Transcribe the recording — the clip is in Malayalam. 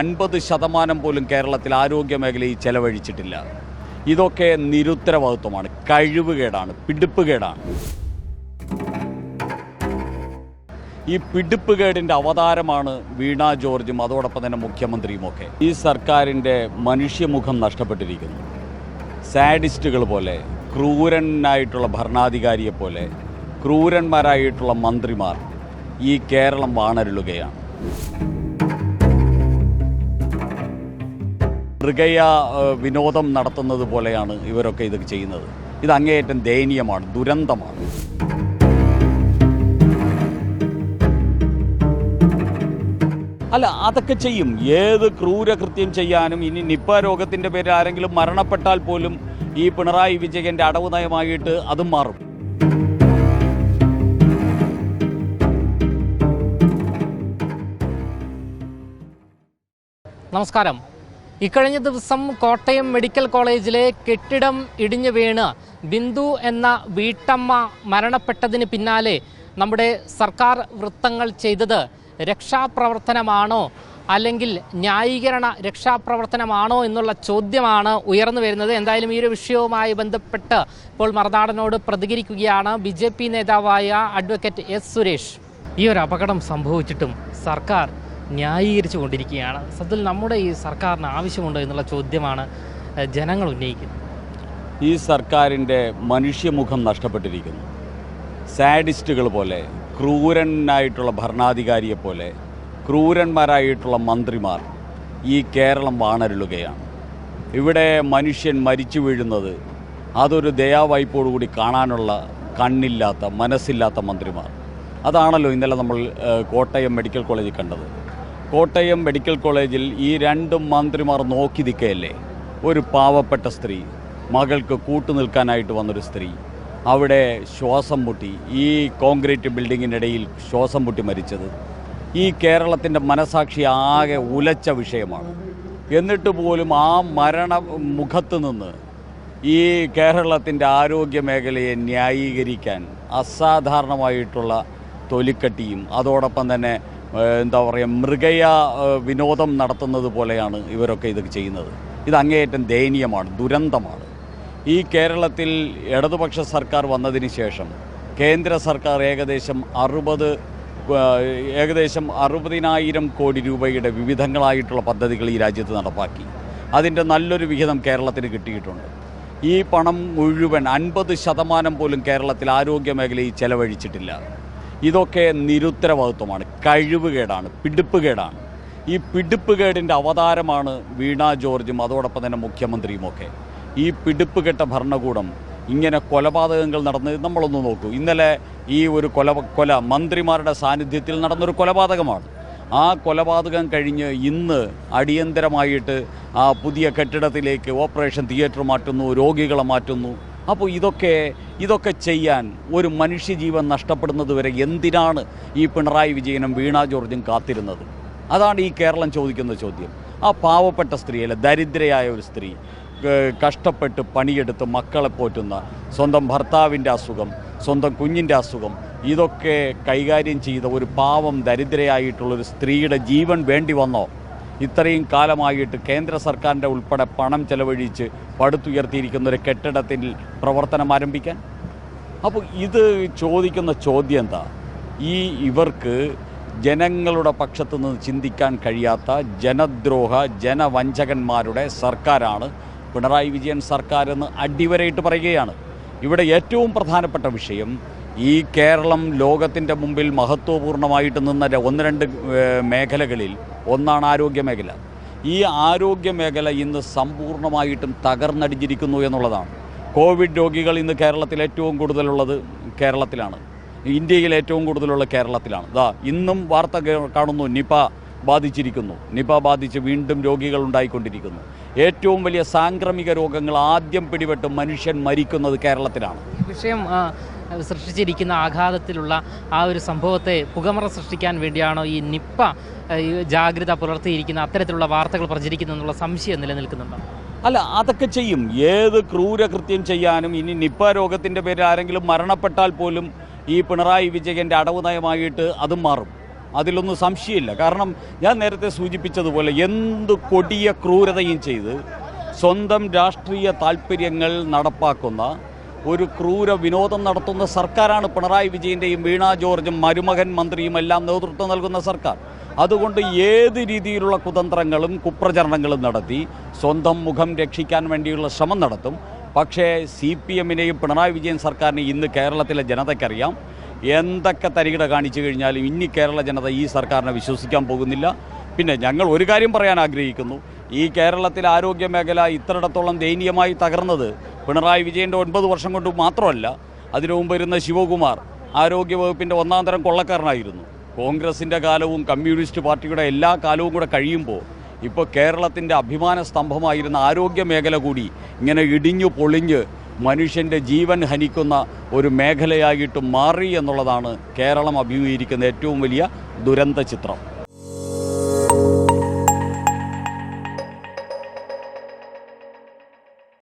അൻപത് ശതമാനം പോലും കേരളത്തിൽ ആരോഗ്യ മേഖലയിൽ ചെലവഴിച്ചിട്ടില്ല. ഇതൊക്കെ നിരുത്തരവാദിത്വമാണ്. കഴിവുകേടാണ് പിടിപ്പുകേടാണ് ഈ പിടിപ്പുകേടിന്റെ അവതാരമാണ് വീണ ജോർജും അതോടൊപ്പം തന്നെ മുഖ്യമന്ത്രിയുമൊക്കെ ഈ സർക്കാരിന്റെ മനുഷ്യമുഖം നഷ്ടപ്പെട്ടിരിക്കുന്നു. സാഡിസ്റ്റുകൾ പോലെ ക്രൂരനായിട്ടുള്ള ഭരണാധികാരിയെ പോലെ ക്രൂരന്മാരായിട്ടുള്ള മന്ത്രിമാർ ഈ കേരളം വാണരുളുകയാണ് മൃഗയ വിനോദം നടത്തുന്നത് പോലെയാണ് ഇവരൊക്കെ ഇത് ചെയ്യുന്നത്. ഇത് അങ്ങേയറ്റം ദയനീയമാണ് ദുരന്തമാണ്. അല്ല അതൊക്കെ ചെയ്യും. ഏത് ക്രൂരകൃത്യം ചെയ്യാനും ഇനി നിപ്പ രോഗത്തിന്റെ പേരിൽ ആരെങ്കിലും മരണപ്പെട്ടാൽ പോലും ഈ പിണറായി വിജയന്റെ അടവ് നയമായിട്ട് അതും മാറും. നമസ്കാരം. ഇക്കഴിഞ്ഞ ദിവസം കോട്ടയം മെഡിക്കൽ കോളേജിലെ കെട്ടിടം ഇടിഞ്ഞു വീണ് ബിന്ദു എന്ന വീട്ടമ്മ മരണപ്പെട്ടതിന് പിന്നാലെ നമ്മുടെ സർക്കാർ വൃത്തങ്ങൾ ചെയ്തത് രക്ഷാപ്രവർത്തനമാണോ അല്ലെങ്കിൽ ന്യായീകരണ രക്ഷാപ്രവർത്തനമാണോ എന്നുള്ള ചോദ്യമാണ് ഉയർന്നു വരുന്നത്. എന്തായാലും ഈ ഒരു വിഷയവുമായി ബന്ധപ്പെട്ട് ഇപ്പോൾ മറുനാടനോട് പ്രതികരിക്കുകയാണ് ബി നേതാവായ അഡ്വക്കേറ്റ് എസ് സുരേഷ്. ഈ ഒരു അപകടം സംഭവിച്ചിട്ടും സർക്കാർ ന്യായീകരിച്ചു കൊണ്ടിരിക്കുകയാണ് സത്യത്തിൽ നമ്മുടെ ഈ സർക്കാരിന് ആവശ്യമുണ്ടോ എന്നുള്ള ചോദ്യമാണ് ജനങ്ങൾ ഉന്നയിക്കുന്നത്. ഈ സർക്കാരിന്റെ മനുഷ്യമുഖം നഷ്ടപ്പെട്ടിരിക്കുന്നു. സാഡിസ്റ്റുകൾ പോലെ ക്രൂരനായിട്ടുള്ള ഭരണാധികാരിയെ പോലെ ക്രൂരന്മാരായിട്ടുള്ള മന്ത്രിമാർ ഈ കേരളം വാണരുളുകയാണ് ഇവിടെ മനുഷ്യൻ മരിച്ചു വീഴുന്നത് അതൊരു ദയാവായ്പോടുകൂടി കാണാനുള്ള കണ്ണില്ലാത്ത മനസ്സില്ലാത്ത മന്ത്രിമാർ. അതാണല്ലോ ഇന്നലെ നമ്മൾ കോട്ടയം മെഡിക്കൽ കോളേജിൽ കണ്ടത്. കോട്ടയം മെഡിക്കൽ കോളേജിൽ ഈ രണ്ടും മന്ത്രിമാർ നോക്കി നിൽക്കുകയല്ലേ ഒരു പാവപ്പെട്ട സ്ത്രീ മകൾക്ക് കൂട്ടുനിൽക്കാനായിട്ട് വന്നൊരു സ്ത്രീ. അവിടെ ശ്വാസം മുട്ടി ഈ കോൺക്രീറ്റ് ബിൽഡിങ്ങിനിടയിൽ ശ്വാസം മുട്ടി മരിച്ചത്. ഈ കേരളത്തിന്റെ മനസാക്ഷി ആകെ ഉലച്ച വിഷയമാണ്. എന്നിട്ട് പോലും ആ മരണ മുഖത്ത് നിന്ന് ഈ കേരളത്തിന്റെ ആരോഗ്യ മേഖലയെ ന്യായീകരിക്കാൻ അസാധാരണമായിട്ടുള്ള തൊലിക്കട്ടിയും അതോടൊപ്പം തന്നെ എന്താ പറയുക മൃഗയ വിനോദം നടത്തുന്നത് പോലെയാണ് ഇവരൊക്കെ ഇത് ചെയ്യുന്നത്. ഇത് അങ്ങേയറ്റം ദയനീയമാണ് ദുരന്തമാണ്. ഈ കേരളത്തിൽ ഇടതുപക്ഷ സർക്കാർ വന്നതിന് ശേഷം കേന്ദ്ര സർക്കാർ ഏകദേശം അറുപത് ഏകദേശം അറുപതിനായിരം കോടി രൂപയുടെ വിവിധങ്ങളായിട്ടുള്ള പദ്ധതികൾ ഈ രാജ്യത്ത് നടപ്പാക്കി. അതിന്റെ നല്ലൊരു വിഹിതം കേരളത്തിന് കിട്ടിയിട്ടുണ്ട്. ഈ പണം മുഴുവൻ അൻപത് ശതമാനം പോലും കേരളത്തിൽ ആരോഗ്യ മേഖലയിൽ ചെലവഴിച്ചിട്ടില്ല. ഇതൊക്കെ നിരുത്തരവാദിത്വമാണ് കഴിവുകേടാണ് പിടിപ്പുകേടാണ്. ഈ പിടിപ്പുകേടിന്റെ അവതാരമാണ് വീണ ജോർജും അതോടൊപ്പം തന്നെ മുഖ്യമന്ത്രിയുമൊക്കെ ഈ പിടിപ്പുകെട്ട ഭരണകൂടം ഇങ്ങനെ കൊലപാതകങ്ങൾ നടന്ന് നമ്മളൊന്ന് നോക്കൂ. ഇന്നലെ ഈ ഒരു കൊല കൊല മന്ത്രിമാരുടെ സാന്നിധ്യത്തിൽ നടന്നൊരു കൊലപാതകമാണ്. ആ കൊലപാതകം കഴിഞ്ഞ് ഇന്ന് അടിയന്തരമായിട്ട് ആ പുതിയ കെട്ടിടത്തിലേക്ക് ഓപ്പറേഷൻ തിയേറ്റർ മാറ്റുന്നു രോഗികളെ മാറ്റുന്നു. അപ്പോൾ ഇതൊക്കെ ഇതൊക്കെ ചെയ്യാൻ ഒരു മനുഷ്യജീവൻ നഷ്ടപ്പെടുന്നത് വരെ എന്തിനാണ് ഈ പിണറായി വിജയനും വീണ ജോർജും കാത്തിരുന്നത്? അതാണ് ഈ കേരളം ചോദിക്കുന്ന ചോദ്യം. ആ പാവപ്പെട്ട സ്ത്രീ അല്ലെ ദരിദ്രയായ ഒരു സ്ത്രീ കഷ്ടപ്പെട്ട് പണിയെടുത്ത് മക്കളെ പോറ്റുന്ന സ്വന്തം ഭർത്താവിന്റെ അസുഖം സ്വന്തം കുഞ്ഞിന്റെ അസുഖം ഇതൊക്കെ കൈകാര്യം ചെയ്ത ഒരു പാവം ദരിദ്രയായിട്ടുള്ളൊരു സ്ത്രീയുടെ ജീവൻ വേണ്ടി വന്നോ? ഇത്രയും കാലമായിട്ട് കേന്ദ്ര സർക്കാരിന്റെ ഉൾപ്പെടെ പണം ചെലവഴിച്ച് പടുത്തുയർത്തിയിരിക്കുന്ന ഒരു കെട്ടിടത്തിൽ പ്രവർത്തനം ആരംഭിക്കാൻ? അപ്പോൾ ഇത് ചോദിക്കുന്ന ചോദ്യം എന്താ? ഈ ഇവർക്ക് ജനങ്ങളുടെ പക്ഷത്തു നിന്ന് ചിന്തിക്കാൻ കഴിയാത്ത ജനദ്രോഹ ജനവഞ്ചകന്മാരുടെ സർക്കാരാണ്. പിണറായി വിജയൻ സർക്കാർ എന്ന് അടിവരയിട്ട് പറയുകയാണ്. ഇവിടെ ഏറ്റവും പ്രധാനപ്പെട്ട വിഷയം ഈ കേരളം ലോകത്തിന്റെ മുമ്പിൽ മഹത്വപൂർണമായിട്ട് നിന്ന ഒന്ന് രണ്ട് മേഖലകളിൽ ഒന്നാണ് ആരോഗ്യ മേഖല. ഈ ആരോഗ്യ മേഖല ഇന്ന് സമ്പൂർണമായിട്ടും തകർന്നടിഞ്ഞിരിക്കുന്നു എന്നുള്ളതാണ്. കോവിഡ് രോഗികൾ ഇന്ന് കേരളത്തിൽ ഏറ്റവും കൂടുതലുള്ളത് കേരളത്തിലാണ്. ഇന്ത്യയിൽ ഏറ്റവും കൂടുതലുള്ള കേരളത്തിലാണ്. ദാ ഇന്നും വാർത്ത കാണുന്നു നിപ ബാധിച്ചിരിക്കുന്നു. നിപ ബാധിച്ച് വീണ്ടും രോഗികൾ ഉണ്ടായിക്കൊണ്ടിരിക്കുന്നു. ഏറ്റവും വലിയ സാംക്രമിക രോഗങ്ങൾ ആദ്യം പിടിപെട്ട് മനുഷ്യൻ മരിക്കുന്നത് കേരളത്തിലാണ്. വിഷയം സൃഷ്ടിച്ചിരിക്കുന്ന ആഘാതത്തിലുള്ള ആ ഒരു സംഭവത്തെ പുകമറ സൃഷ്ടിക്കാൻ വേണ്ടിയാണോ ഈ നിപ്പ ജാഗ്രത പുലർത്തിയിരിക്കുന്ന അത്തരത്തിലുള്ള വാർത്തകൾ പ്രചരിക്കുന്നു എന്നുള്ള സംശയം നിലനിൽക്കുന്നുണ്ടോ? അല്ല അതൊക്കെ ചെയ്യും. ഏത് ക്രൂരകൃത്യം ചെയ്യാനും ഇനി നിപ്പ രോഗത്തിന്റെ പേരിൽ ആരെങ്കിലും മരണപ്പെട്ടാൽ പോലും ഈ പിണറായി വിജയന്റെ അടവ് നയമായിട്ട് അതും മാറും. അതിലൊന്നും സംശയമില്ല. കാരണം ഞാൻ നേരത്തെ സൂചിപ്പിച്ചതുപോലെ എന്ത് കൊടിയ ക്രൂരതയും ചെയ്ത് സ്വന്തം രാഷ്ട്രീയ താല്പര്യങ്ങൾ നടപ്പാക്കുന്ന ഒരു ക്രൂര വിനോദം നടത്തുന്ന സർക്കാരാണ് പിണറായി വിജയന്റെയും വീണ ജോർജും മരുമകൻ മന്ത്രിയും എല്ലാം നേതൃത്വം നൽകുന്ന സർക്കാർ. അതുകൊണ്ട് ഏത് രീതിയിലുള്ള കുതന്ത്രങ്ങളും കുപ്രചരണങ്ങളും നടത്തി സ്വന്തം മുഖം രക്ഷിക്കാൻ വേണ്ടിയുള്ള ശ്രമം നടത്തും. പക്ഷേ സി പി എമ്മിനെയും പിണറായി വിജയൻ സർക്കാരിനെയും ഇന്ന് കേരളത്തിലെ ജനതയ്ക്കറിയാം. എന്തൊക്കെ തരികിട കാണിച്ചു കഴിഞ്ഞാലും ഇനി കേരള ജനത ഈ സർക്കാരിനെ വിശ്വസിക്കാൻ പോകുന്നില്ല. പിന്നെ ഞങ്ങൾ ഒരു കാര്യം പറയാൻ ആഗ്രഹിക്കുന്നു. ഈ കേരളത്തിലെ ആരോഗ്യ മേഖല ഇത്രയിടത്തോളം ദയനീയമായി തകർന്നത് പിണറായി വിജയന്റെ ഒൻപത് വർഷം കൊണ്ട് മാത്രമല്ല അതിനു മുമ്പ് ഇരുന്ന ശിവകുമാർ ആരോഗ്യവകുപ്പിന്റെ ഒന്നാം തരം കൊള്ളക്കാരനായിരുന്നു. കോൺഗ്രസിന്റെ കാലവും കമ്മ്യൂണിസ്റ്റ് പാർട്ടിയുടെ എല്ലാ കാലവും കൂടെ കഴിയുമ്പോൾ ഇപ്പോൾ കേരളത്തിന്റെ അഭിമാന സ്തംഭമായിരുന്ന ആരോഗ്യ മേഖല കൂടി ഇങ്ങനെ ഇടിഞ്ഞു പൊളിഞ്ഞ് മനുഷ്യന്റെ ജീവൻ ഹനിക്കുന്ന ഒരു മേഖലയായിട്ട് മാറി എന്നുള്ളതാണ് കേരളം അഭിമുഖീകരിക്കുന്ന ഏറ്റവും വലിയ ദുരന്ത ചിത്രം.